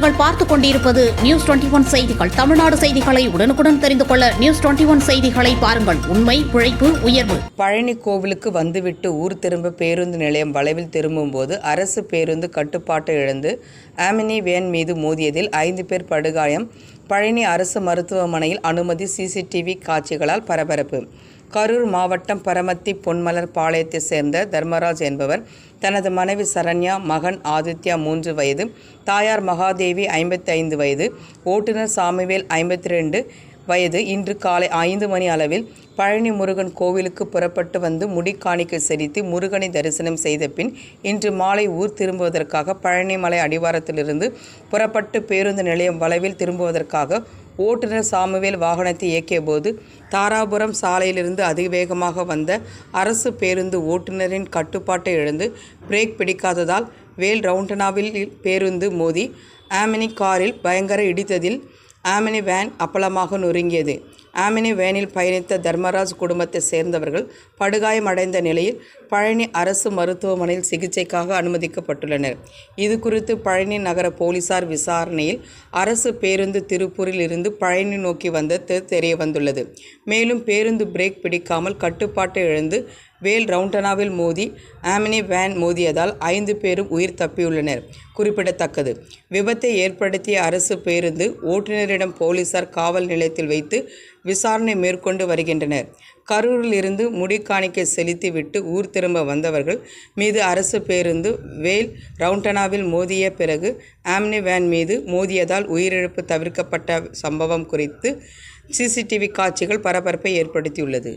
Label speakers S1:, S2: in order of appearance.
S1: நீங்கள் பார்த்துக் கொண்டிருப்பது நியூஸ் டுவெண்டி ஒன் செய்திகள். தமிழ்நாடு செய்திகளை உடனுக்குடன் தெரிந்து கொள்ள நியூஸ் டுவெண்டி ஒன் செய்திகளை பாருங்கள். உண்மை உழைப்பு உயர்வு.
S2: பழனி கோவிலுக்கு வந்துவிட்டு ஊர் திரும்ப பேருந்து நிலையம் வளைவில் திரும்பும்போது அரசு பேருந்து கட்டுப்பாட்டை இழந்து ஆமினி வேன் மீது மோதியதில் ஐந்து பேர் படுகாயம். பழனி அரசு மருத்துவமனையில் அனுமதி சிசிடிவி காட்சிகளால் பரபரப்பு. கரூர் மாவட்டம் பரமத்தி பொன்மலர் பாளையத்தைச் சேர்ந்த தர்மராஜ் என்பவர் தனது மனைவி சரண்யா மகன் ஆதித்யா மூன்று வயது தாயார் மகாதேவி ஐம்பத்தி ஐந்து வயது ஓட்டுநர் சாமிவேல் ஐம்பத்தி ரெண்டு வயது. இன்று காலை ஐந்து மணி அளவில் பழனி முருகன் கோவிலுக்கு புறப்பட்டு வந்து முடிக்காணிக்கை செலுத்தி முருகனை தரிசனம் செய்த பின் இன்று மாலை ஊர் திரும்புவதற்காக பழனிமலை அடிவாரத்திலிருந்து புறப்பட்டு பேருந்து நிலையம் வளைவில் திரும்புவதற்காக ஓட்டுநர் சாமுவேல் வாகனத்தை இயக்கிய போது தாராபுரம் சாலையிலிருந்து அதிவேகமாக வந்த அரசு பேருந்து ஓட்டுநரின் கட்டுப்பாட்டை இழந்து பிரேக் பிடிக்காததால் வேல் ரவுண்டனாவில் பேருந்து மோதி ஆமினி காரில் பயங்கர இடித்ததில் ஆமினி வேன் அப்பளமாக நொறுங்கியது. ஆமினி வேனில் பயணித்த தர்மராஜ் குடும்பத்தைச் சேர்ந்தவர்கள் படுகாயமடைந்த நிலையில் பழனி அரசு மருத்துவமனையில் சிகிச்சைக்காக அனுமதிக்கப்பட்டுள்ளனர். இது குறித்து பழனி நகர போலீசார் விசாரணையில் அரசு பேருந்து திருப்பூரில் இருந்து பழனி நோக்கி வந்தது தெரிய வந்துள்ளது. மேலும் பேருந்து பிரேக் பிடிக்காமல் கட்டுப்பாட்டை இழந்து வேல் ரவுண்டனாவில் மோதி ஆமினி வேன் மோதியதால் ஐந்து பேரும் உயிர் தப்பியுள்ளனர். குறிப்பிடத்தக்கது. விபத்தை ஏற்படுத்திய அரசு பேருந்து ஓட்டுநரிடம் போலீசார் காவல் நிலையத்தில் வைத்து விசாரணை மேற்கொண்டு வருகின்றனர். கரூரில் இருந்து முடிக்காணிக்கை செலுத்திவிட்டு ஊர் திரும்ப வந்தவர்கள் மீது அரசு பேருந்து வேல் ரவுண்டனாவில் மோதிய பிறகு ஆம்னி வேன் மீது மோதியதால் உயிரிழப்பு தவிர்க்கப்பட்ட சம்பவம் குறித்து சிசிடிவி காட்சிகள் பரபரப்பை ஏற்படுத்தியுள்ளது.